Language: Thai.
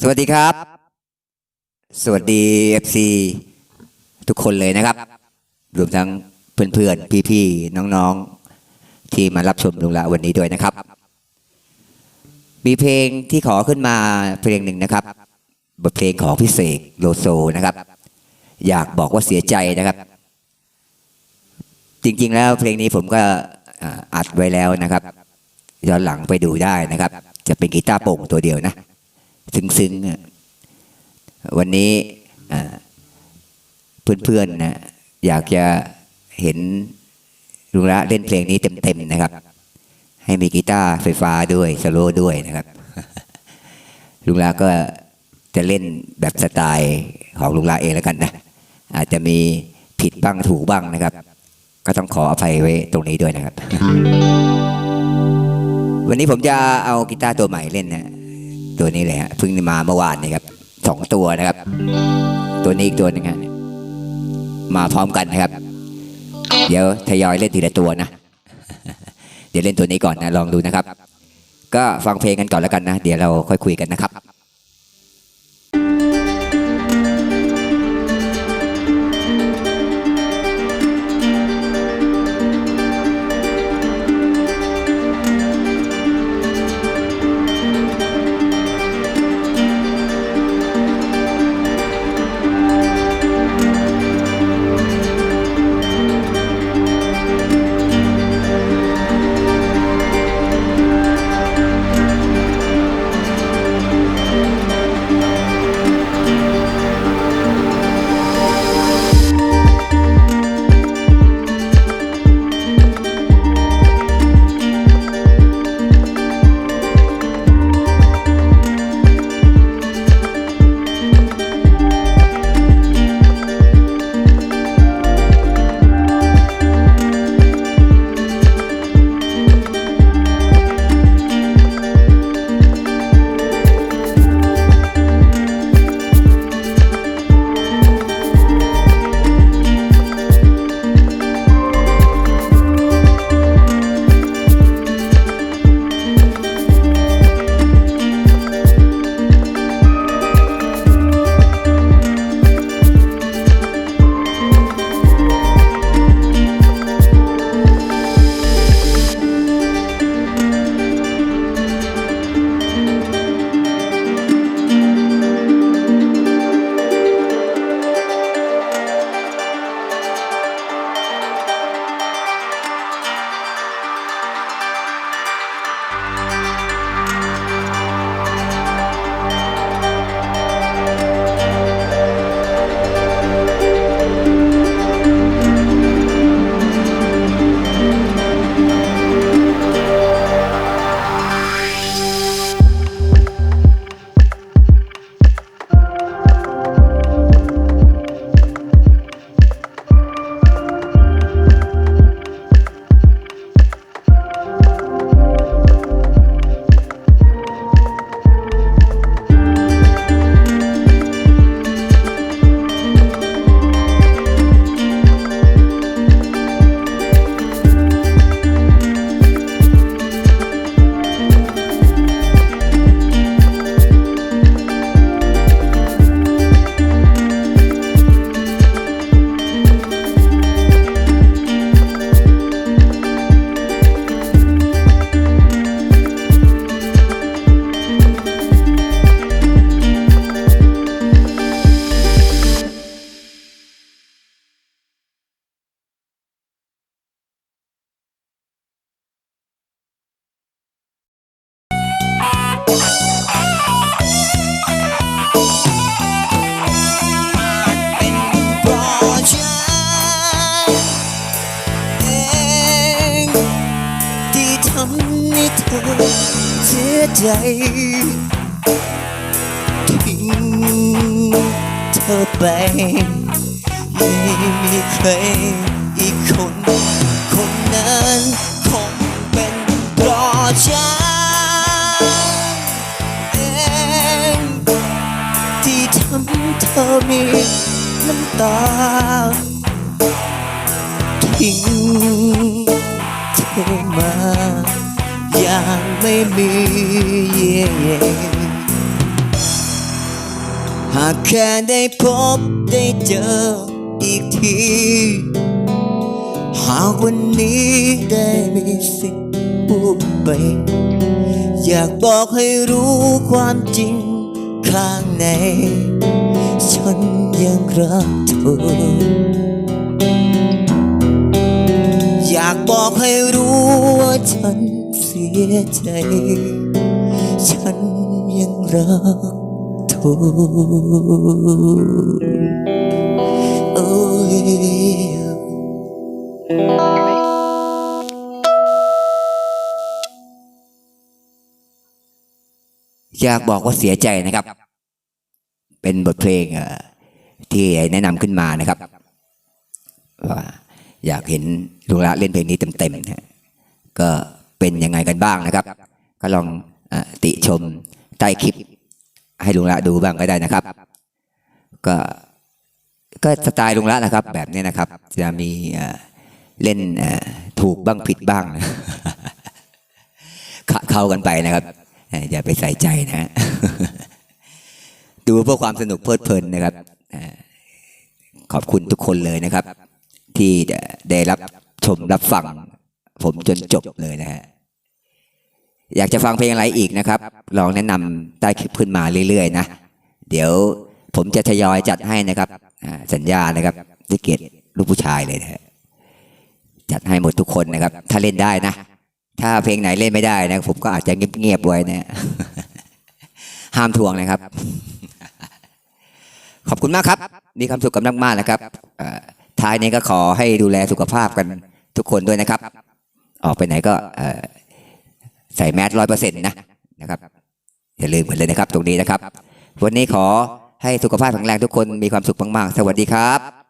สวัสดีครับ สวัสดี FC ทุกคนเลยนะครับ รวมทั้งเพื่อนๆ พี่ๆ น้องๆ ที่มารับชมลุงละวันนี้ด้วยนะครับ มีเพลงที่ขอขึ้นมาเพลงหนึ่งนะครับ บทเพลงของพิเศษโลโซนะครับ อยากบอกว่าเสียใจนะครับ จริงๆแล้วเพลงนี้ผมก็อัดไว้แล้วนะครับ ย้อนหลังไปดูได้นะครับ จะเป็นกีตาร์โปร่งตัวเดียวนะ ซึ้งๆวันนี้เพื่อนๆนะอยากจะเห็นลุงละเล่นเพลงนี้เต็มๆนะครับ ให้มีกีตาร์ไฟฟ้าด้วยสโลด้วยนะครับ ลุงละก็จะเล่นแบบสไตล์ของลุงละเองแล้วกันนะ อาจจะมีผิดบ้างถูกบ้างนะครับ ก็ต้องขออภัยไว้ตรงนี้ด้วยนะครับ วันนี้ผมจะเอากีตาร์ตัวใหม่เล่นนะ ตัวนี้เลยฮะเพิ่งมาเมื่อวานนี่ครับสองตัวนะครับ ตัวนี้อีกตัวหนึงฮะมาพร้อมกันนะครับ เดี๋ยวทยอยเล่นทีละตัวนะ เดี๋ยวเล่นตัวนี้ก่อนนะลองดูนะครับ ก็ฟังเพลงกันก่อนแล้วกันนะ เดี๋ยวเราค่อยคุยกันนะครับ สียใจทิ้งเธอไป ไม่มีใครอีกคน คนนั้นคงเป็นเพราะฉันเองที่ทำเธอมีน้ำตาทิ้งเธอมา อย่างไม่มีเย่หากแค่ได้พบได้เจออีกที หากวันนี้ได้มีสิ่งพูดไป อยากบอกให้รู้ความจริงข้างใน ฉันยังรักเธอ ยใจ ฉันยังรักเธอโอ้ยอยากบอกว่าเสียใจนะครับ เป็นบทเพลงเอ่อที่แนะนำขึ้นมานะครับว่าอยากเห็นลุงละเล่นเพลงนี้เต็มๆนะฮะก็ เป็นยังไงกันบ้างนะครับ ก็ลองอติชมใต้คลิป ให้ลุงละดูบ้างก็ได้นะครับ ก็ก็สไตล์ลุงละนะครับ แบบนี้นะครับ จะมีเล่นถูกบ้างผิดบ้างเข้ากันไปนะครับอย่าไปใส่ใจนะฮะดูเพื่อความสนุกเพลิดเพลินนะครับขอบคุณทุกคนเลยนะครับ ที่ได้รับชมรับฟัง ผมจนจบเลยนะฮะ อยากจะฟังเพลงอะไรอีกนะครับ ลองแนะนำใต้คลิปขึ้นมาเรื่อยๆนะ เดี๋ยวผมจะทยอยจัดให้นะครับ สัญญานะครับด้วยเกียรติลูกผู้ชายเลยนะจัดให้หมดทุกคนนะครับ ถ้าเล่นได้นะ ถ้าเพลงไหนเล่นไม่ได้นะ ผมก็อาจจะเงียบๆไว้นะ ห้ามทวงนะครับ ขอบคุณมากครับ มีความสุขกับมากๆนะครับท้ายนี้ก็ขอให้ดูแลสุขภาพกันทุกคนด้วยนะครับ ออกไปไหนก็ ใส่แมสร้อยเปอร์เซ็นต์นะนะครับอย่าลืมกันเลยนะครับ ตรงนี้นะครับ วันนี้ขอให้สุขภาพแข็งแรงทุกคนมีความสุขมากๆ สวัสดีครับ